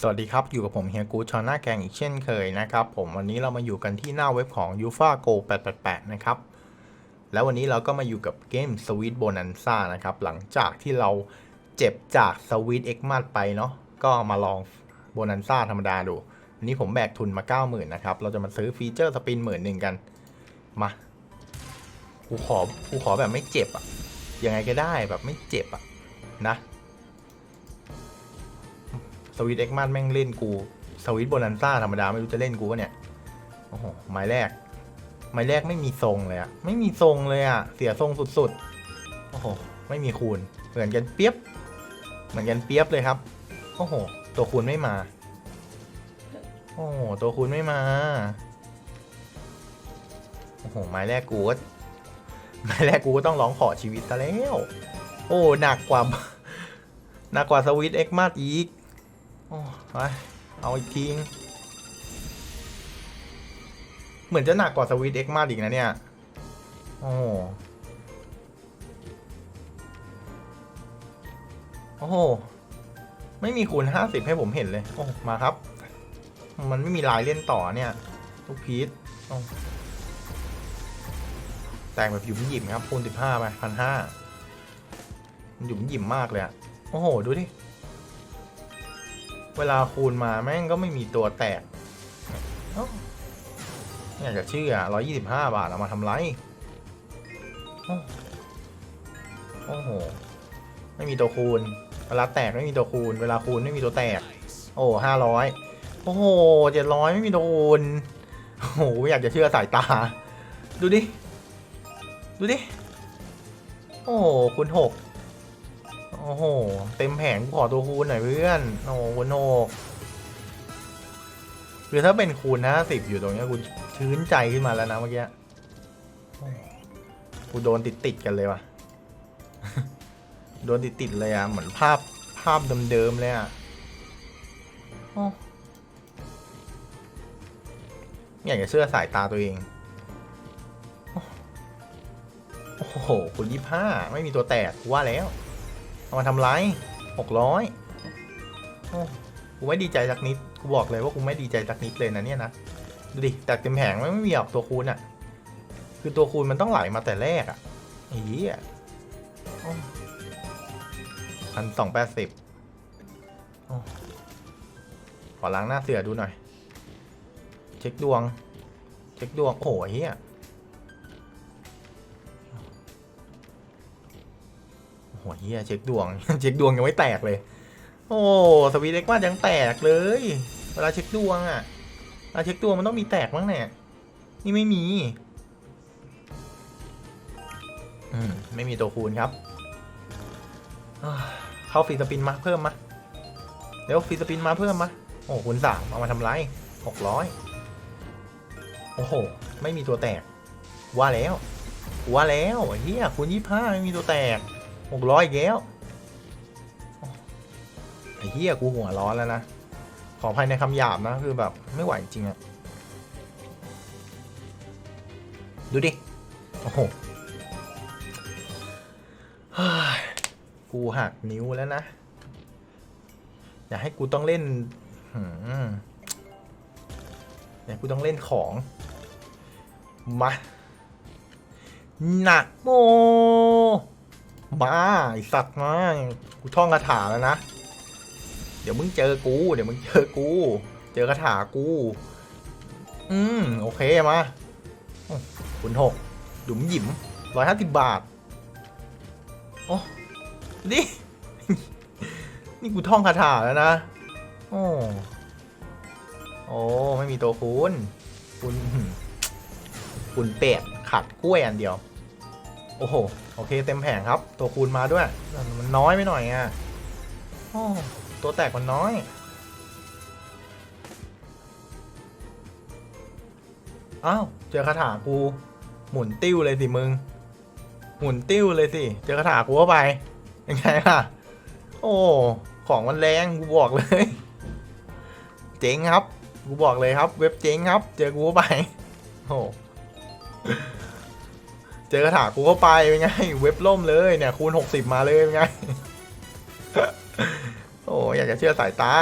สวัสดีครับ อยู่กับผมเฮียกูชอนหน้าแกงอีกเช่นเคยนะครับผมวันนี้เรามาอยู่กันที่หน้าเว็บของ u f a Go 888 นะครับ แล้ววันนี้เราก็มาอยู่กับเกม Sweet Bonanza นะครับ หลังจากที่เราเจ็บจาก Sweet X m a t ไปเนาะก็มาลอง Bonanza ธรรมดาดู วันนี้ผมแบกทุนมา 90,000 นะครับ เราจะมาซื้อฟีเจอร์สปินหมื่นหนึ่งกัน มากูขอกูขอแบบไม่เจ็บอะยังไงก็ได้แบบไม่เจ็บอะนะ สวิตเอ็กมันแม่งเล่นกูสวิตโบนันซ่าธรรมดาไม่รู้จะเล่นกูวะเนี่ย โอ้โหไม้แรก ไม้แรกไม่มีทรงเลยอะไม่มีทรงเลยอะเสียทรงสุดๆ โอ้โห ไม่มีคูณ เหมือนกันเปียบ เหมือนกันเปียบเลยครับ โอ้โห ตัวคูณไม่มา โอ้โห ตัวคูณไม่มา โอ้โห ไม้แรกกูก็ไม้แรกกูก็ต้องร้องขอชีวิตซะแล้ว โอ้ หนักกว่า หนักกว่าสวิตเอ็กมาอีก โอ้ไปเอาอีกทีงเหมือนจะหนักกว่าสวิตเอ็กมากอีกนะเนี่ย โอ้โหโอ้โห ไม่มีคูณห้าสิบให้ผมเห็นเลย โอ้ มาครับ มันไม่มีลายเล่นต่อเนี่ยทุกพีทแต่งแบบหยุ่มหยิมครับคูณสิบห้าไปพันห้าหยุ่มหยิมมากเลยอะโอ้โห ดูดิ เวลาคูณมาแม่งก็ไม่มีตัวแตกเอ้าไม่อยากจะเชื่อร้อยยี่สิบห้าบาท เอามาทำไร โอ้โห ไม่มีตัวคูณ เวลาแตกไม่มีตัวคูณ เวลาคูณไม่มีตัวแตก โอ้ห้าร้อยโอ้โหเจ็ดร้อยไม่มีตัวคูณ โอ้โห อยากจะเชื่อสายตา ดูดิ ดูดิ โอ้โหคูณหก โอ้โห เต็มแผงกูขอตัวคูณหน่อยเพื่อน โอ้โหคูณหกคือถ้าเป็นคูณห้าสิบอยู่ตรงเนี้ยกูชื้นใจขึ้นมาแล้วนะเมื่อกี้โอ้กูโดนติดติดๆกันเลยว่ะ โดนติดติดๆเลยอะ เหมือนภาพภาพเดิมๆเลยอะโอ้ไม่อยากจะเชื่อสายตาตัวเอง โอ้โห คุณยี่ห้า ไม่มีตัวแตกกูว่าแล้ว เอามาทำไรหกร้อยกูไม่ดีใจสักนิด กูบอกเลยว่ากูไม่ดีใจสักนิดเลยนะเนี่ยนะ ดูดิ แต่เต็มแผงไม่มีออกตัวคูณอะ่ะ คือตัวคูณมันต้องไหลมาแต่แรกอะ่ะอ้เหี้ยพันสองแปดสิบขอล้างหน้าเสือดูหน่อย เช็คดวง เช็คดวง โอ้โหไอ้เหี้ย โอ้โหเฮียเช็คดวง เช็คดวงยังไม่แตกเลย โอ้สวีเล็กว่ายังแตกเลย เวลาเช็คดวงอะเวลาเช็คดวงมันต้องมีแตกบ้างเนี่ยนี่ไม่มีอืมไม่มีตัวคูณครับเข้าฟีสปินมาเพิ่มมาเดี๋ยวฟีสปินมาเพิ่มมาโอ้คูณสามเอามาทำไรหกร้อยโอ้โห ไม่มีตัวแตก ว่าแล้ว ว่าแล้วเฮียคูณยี่ห้าไม่มีตัวแตก หกร้อยอีกแล้วไอ้เหี้ยกูหัวร้อนแล้วนะ ขอภัยในคำหยาบนะ คือแบบไม่ไหวจริงอะดูดิ โอ้โหกูหักนิ้วแล้วนะ อยากให้กูต้องเล่นอยากกูต้องเล่นของ มา หนักโม มาไอสัตว์มากูท่องคาถาแล้วนะ เดี๋ยวมึงเจอกู เดี๋ยวมึงเจอกู เจอคาถากู อืมโอเคมาคุณหกดุมหยิมร้อยห้าสิบบาท โอ้ดินี่กูท่องคาถาแล้วนะ โอ้โอ้ไม่มีตัวคูณคุณคุณเป็ดขัดกล้วยอันเดียว โอ้โห โอเค เต็มแผงครับ ตัวคูณมาด้วย มันน้อยไปหน่อยอะโอ้ตัวแตกมันน้อย อ้าว เจอคาถากู หมุนติ้วเลยสิมึง หมุนติ้วเลยสิ เจอคาถากูเข้าไป ยังไงล่ะ โอ้ ของมันแรงกูบอกเลย เจ๊งครับ กูบอกเลยครับ เว็บเจ๊งครับ เจอกูเข้าไป โอ้ เจอกระถากูเข้าไปเป็นไง เว็บล่มเลยเนี่ย คูณหกสิบมาเลยเป็นไง โอ้อยากจะเชื่อสายตา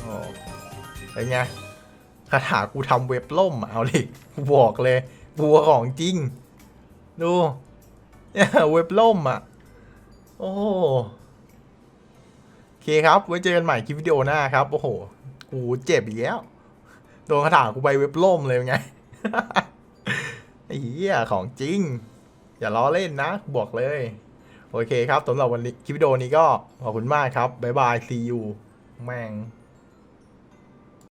โอ้เป็นไงคาถากูทำเว็บล่มเอาดิกูบอกเลยบัวของจริง ดูเนี่ยเว็บล่มอะ โอ้โอเคครับ ไว้เจอกันใหม่คลิปวิดีโอหน้าครับ โอ้โห กูเจ็บอีกแล้ว โดนคาถากูไปเว็บล่มเลยเป็นไง ไอ้เหี้ยของจริง อย่าล้อเล่นนะบอกเลย โอเคครับสำหรับวันนี้คลิปวิดีโอนี้ก็ขอบคุณมากครับ บ๊ายบายซีอูแม่ง